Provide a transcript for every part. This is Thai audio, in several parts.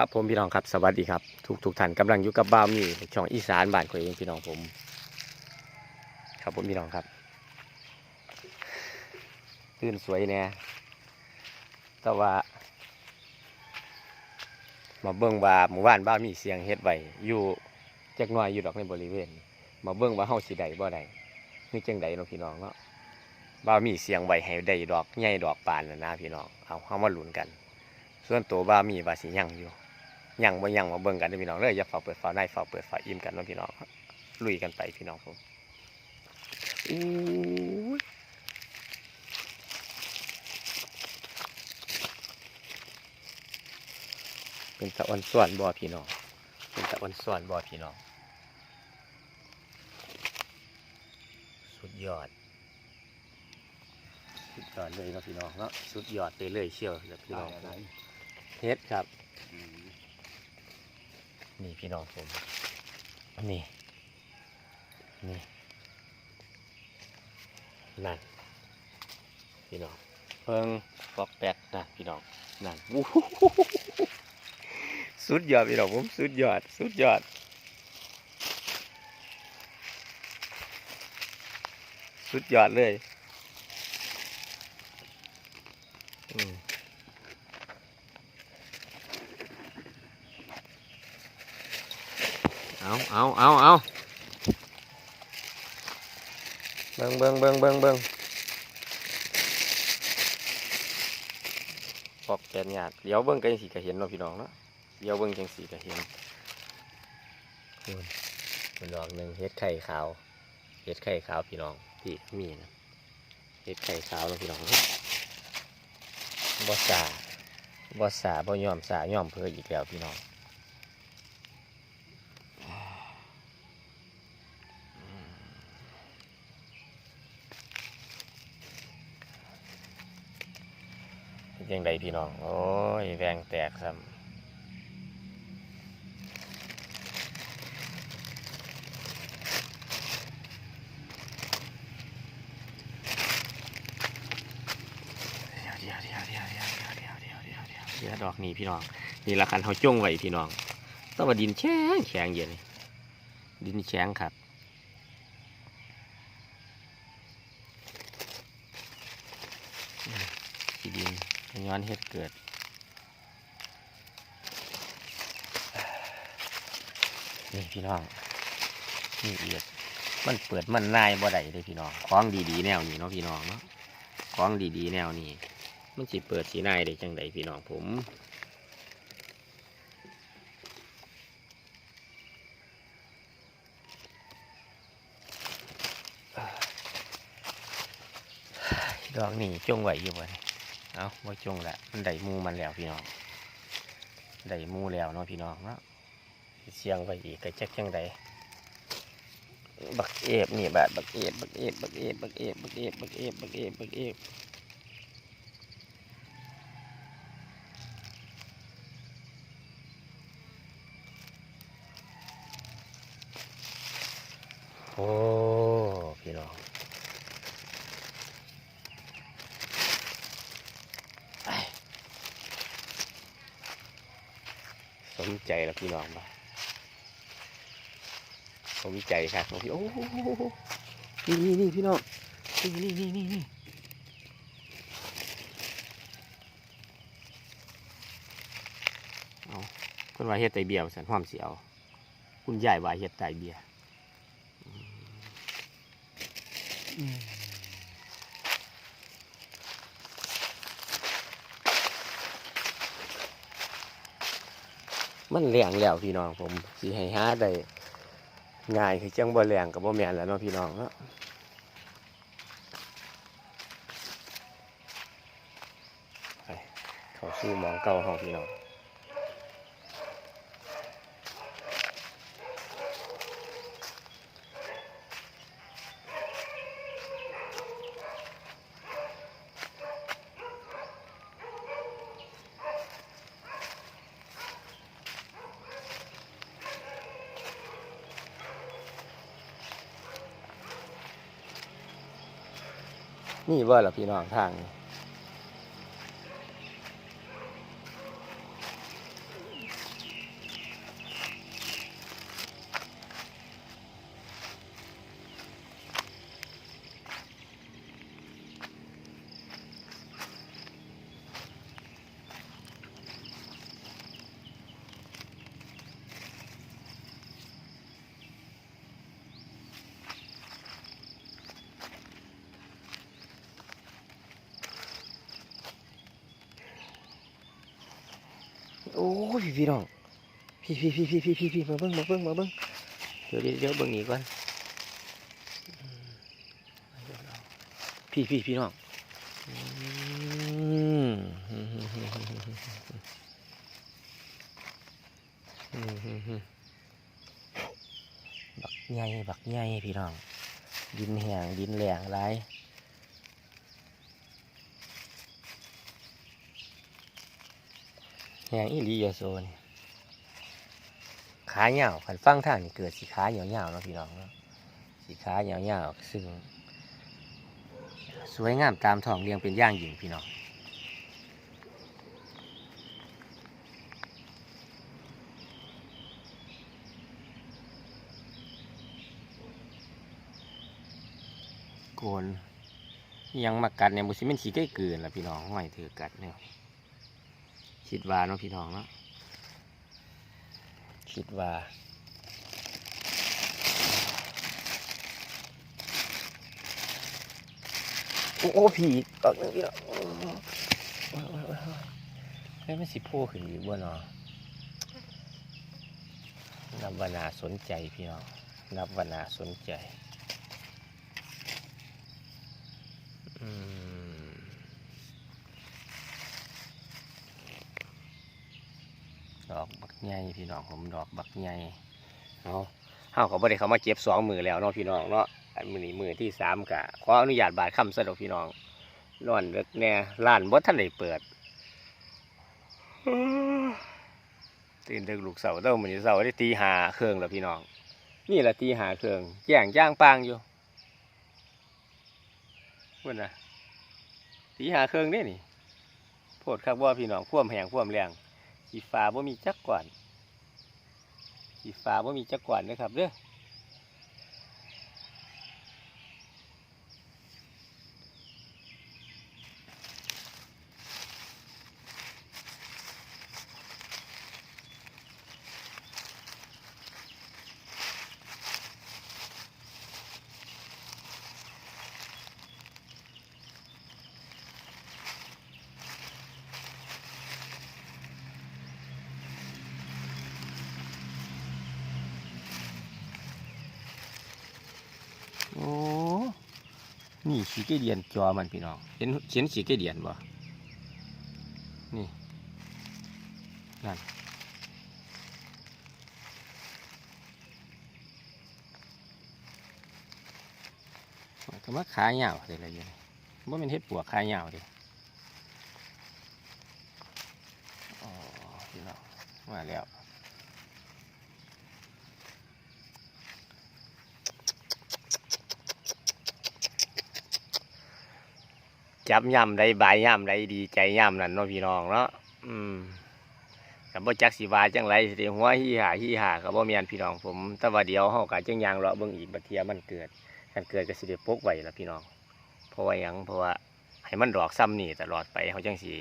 ครับผมพี่น้องครับสวัสดีครับทุกทุกท่านกำลังอยู่กับบ้าวมีช่องอีสานบ้านข่อยเองพี่น้องผม ครับผมพี่น้องครับตื่นสวยแน่แต่ว่า มาเบิ่งว่าหมู่บ้านบ้าวมีเสียงเฮ็ดไว้อยู่จักหน่อยอยู่ดอกในบริเวณ มาเบิ่งว่าเฮาสิได้บ่ได้คือจังใดเนาะพี่น้องเนาะบ้าวมีเสียงไว้ให้ได้ดอกใหญ่ดอกปานน่ะนะพี่น้องเอาเฮามาลุ้นกัน ส่วนตัวบ้ามีว่าสิยังอยู่ ยังบ่ยังมาเบิ่งกันเด้อพี่น้องเลยอย่าฝ่าเปิดฝ่าในฝ่าเปิดฝ่าอิ่มกันเนาะพี่น้องลุยกันไปพี่น้องผมอู้ยเป็นตะวันส่วนบ่พี่น้องเป็นตะวันส่วนบ่พี่น้องสุดยอดสุดยอดเลยเนาะพี่น้องเนาะสุดยอดไปเลยเชียวเด้อพี่น้องผมเฮ็ดครับ นี่พี่น้องผมนี่นี่นั่นพี่น้องเพิ่งปอกแปดนะพี่น้องนั่นวู้สุดยอดพี่น้องผมสุดยอดสุดยอด สุดยอดเลย อืม เอาเอาเอาเอาเบิ้งเบิ้งเบิ้งเบิ้งเบิ้งปอกแกนหยาดเดี๋ยวเบิ้งกันสีก็เห็นเนาะพี่น้องเนาะเดี๋ยวเบิ้งจังสีก็เห็นคุณมันดอกหนึ่งเฮ็ดไข่ขาวเฮ็ดไข่ขาวพี่น้องพี่มีนะเฮ็ดไข่ขาวเนาะพี่น้องเนาะบ่สาบ่สาบ่ยอมสายอมเพออีกแล้วพี่น้อง ยังไดพี่น้อง โอ้ยแวงแตกซ้ำเดี๋ยวดอกนี้พี่น้อง นี่ราคาเขาจ้งไว้พี่น้องต้องมาดินแข็งแข็งเย็นดินแข็งครับดิน ย้อนเฮ็ดเกิดนี่พี่น้องนี่เอียด มันเปิดมันนายบ่ได้เลยพี่น้องของดีๆแนวนี้เนาะพี่น้องเนาะของดีๆแนวนี้มันสิเปิดสีนายได้จังใดพี่น้องผมดอกนี่จงไวอยู่บ่เนี่ย เอาบ่จงละมันได้มูมันแล้วพี่น้องได้มูแล้วเนาะพี่น้องเนาะเสียงไปอีกก็จักจังไดบักเอฟนี่บาดบักเอฟบักเอฟบักเอฟบักเอฟบักเอฟบักเอฟบักเอฟบักเอฟโอ้พี่น้อง สม ใจแล้วพี่น้องปะสมใจครับน้องพี่โอ้นี่นี่นี่พี่น้องนี่นี่นี่นี่นี่เอาคนว่าเฮ็ดไตเบียสันความเสียวคุณยายว่าเฮ็ดไตเบียอืม มันแหลงแล้วพี่น้องผมสีให้หาได้ง่ายคือจังบ่แหลงกับบ่แม่นแหล้วเนาะพี่น้องเนาะไปเข้าสู่มองเก่าของพี่น้อง นี่ว่าล่ะพี่น้องทางนี่ โอ้ยพี่พี่น้องพี่พี่พี่พี่พี่พี่พี่มาเบิ้งมาเบิ้งมาเบิ้งเดี๋ยวเดี๋ยวเบิ้งอีกก่อนพี่พี่พี่น้องบักใหญ่บักใหญ่พี่น้อง ดินแห้งดินแหลงไร แห้งอีหลีอยาโซนขาเหยาวขันฟังทางนี่เกิดสีขาเหยาวเนาะพี่น้องเนาะสีขาเหยาวซึ่ง สวยงามตามท้องเรียงเป็นย่างยิ่งพี่น้องโกนยังมากัดเนี่ยบุสิเป็นสีใกล้เกินละพี่น้องห้อยถือกัดเนี่ย คิดว่าเนาะพี่น้องเนาะคิดว่าโอ้โอผีตอกนึงพี่น้องเฮ้ยมันสิโพขึ้นอีกบ่เนาะนับวนาสนใจพี่น้องนับวนาสนใจอืมด อกบักใหญ่พี่น้องผมดอกบักใหญ่เอาเฮาก็บ่ได้เขามาเก็บสองมือแล้วเนาะพี่น้องเนาะอันมือนี้มือที่สามกะขออนุญาตบาดคำสะดอกพี่น้องนอนเลิกแน่ร้านบ่ทันได้เปิดตื่นดึกลูกเสาเต้ามือนี้เสาได้ตีหาเครื่องแล้วพี่น้อง นี่แหละตีหาเครื่องแย่งจ้างปางอยู่พุ่นนะตีหาเครื่องนี่นี่โพดครับว่าพี่น้องพ่วมแหงพ่วมแรง ขีฟ้าบ่มีจักก่อนขีฟ้าบ่มีจักก่อนนะครับเด้อ โอ้ นี่สีเกเดียนจอมันพี่น้องเห็นเห็นสีเกเดียนบ่นี่นั่นมันก็มาขาเหยาวเลยอะไรอย่างนี้ว่าเป็นเห็ดปวกขาเหยาวดิอ๋อพี่น้องมาแล้ว จับย่ำได้บายย่ำได้ดีใจย่ำนั่นเนาะพี่น้องเนาะอืมกับบ่จักสิวาจังไรสิหัวฮีหาฮีหากับบ่เมียนพี่น้องผมแต่ว่าเดียวเฮาก็จังยางเลาะเบิ่งอีกบัดเทียมันเกิดมันเกิดก็สิได้ปกไว้ละพี่น้องเพราะว่าหยังเพราะว่าให้มันดอกซ้ำนี่ตลอดไปเฮาจังสิ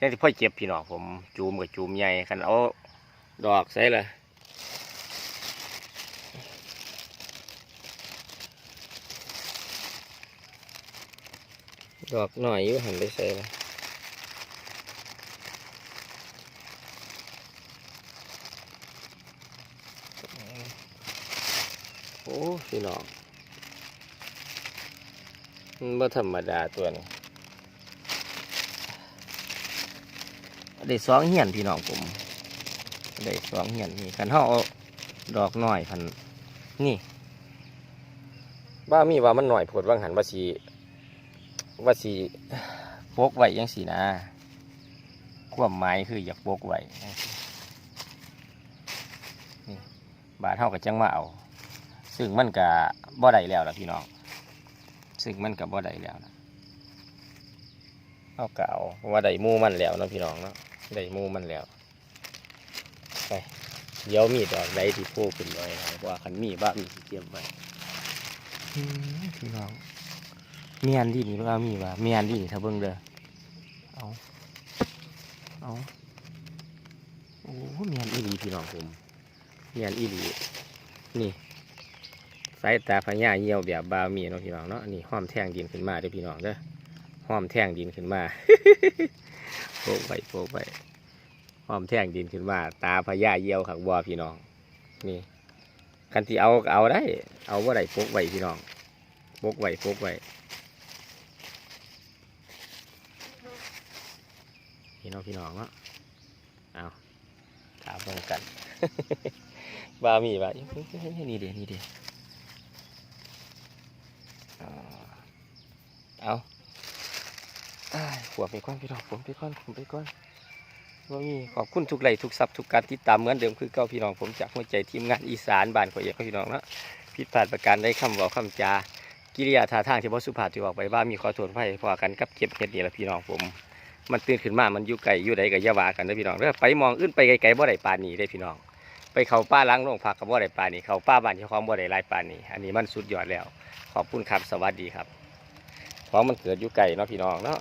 จังสิพ่อเจ็บพี่น้องผม จูมกับจูมใหญ่คันเอาดอกใส่ละ ดอกหน่อยอยู่หันไปใส่ละโอ้พี่น้องมันบ่ธรรมดาตัวนี้ได้สองเหียนพี่น้องผมได้สองเหียนนี่คันเฮาเอาดอกหน้อยพันนี่บ้ามีว่ามันหน่อยผดว่างหันว่าสี ว่าสีโปกไว้ยังสีนะความหมายคืออยากโปกไว้จังซี้นี่บาทเท่ากับจังมาเอา ซึ่งมันกับบ่ได้แล้วล่ะพี่น้อง ซึ่งมันกับบ่ได้แล้วนะเอาเก่าว่าได้หมูมันแล้วนะพี่น้องเนาะได้หมูมันแล้วไปเดี๋ยวมีดอกใดที่โผล่ขึ้นไว้นะว่าคันมีบ้ามีเตรียมไว้อืมพี่น้อง เมียนดีนี่ว่ามีว่าเมียนดีนี่ถ้าเบิ่งเด้อเอาเอาโอ้เมียนอีหลีพี่น้องผมเมียนอีหลีนี่สายตาพญาเหี่ยวแบบบามีเนาะพี่น้องเนาะนี่ห้อมแท่งดินขึ้นมาเด้อพี่น้องเด้อห้อมแท่งดินขึ้นมาโปะไปโปะไปห้อมแท่งดินขึ้นมา ตาพญาเยี่ยวขักบัวพี่น้อง นี่คันที่เอาเอาได้ เอาว่าได้พกไว้พี่น้องพกไว้พกไว้ พี่น้องพี่น้องเนาะเอาถามเบิ่งกันบามีบานี่เดียนี่เดีเอาอ้าขวบไปก่อนพี่น้องผมไปก่อนผมไปก่อนว่ามีขอบคุณทุกไลทุกซับทุกการติดตามเหมือนเดิมคือเก้าพี่น้องผมจากหัวใจทีมงานอีสานบ้านข่อยเอกพี่น้องเนาะผิดพลาดประการได้คำเว่าคำจากิริยาท่าทางที่บ่สุภาพที่บอกไปว่ามีขอโทษไว้พอกันกับเก็บเห็ดนี่แหละพี่น้องผม มันตื่นขึ้นมา มันอยู่ไกลอยู่ใดกับยาวากันนะพี่น้องเด้อไปมองอื่นไปไกลๆบ่ได้ปานนี้ได้พี่น้อง ไปเขาป้าล้างโรงผักกับบ่ได้ปานนี้เขาป้าบ้านเจ้าของบ่ได้ไลายปานนี้ อันนี้มันสุดยอดแล้ว ขอบคุณครับสวัสดีครับของมันเกิดอยู่ไกลเนาะพี่น้องเนาะ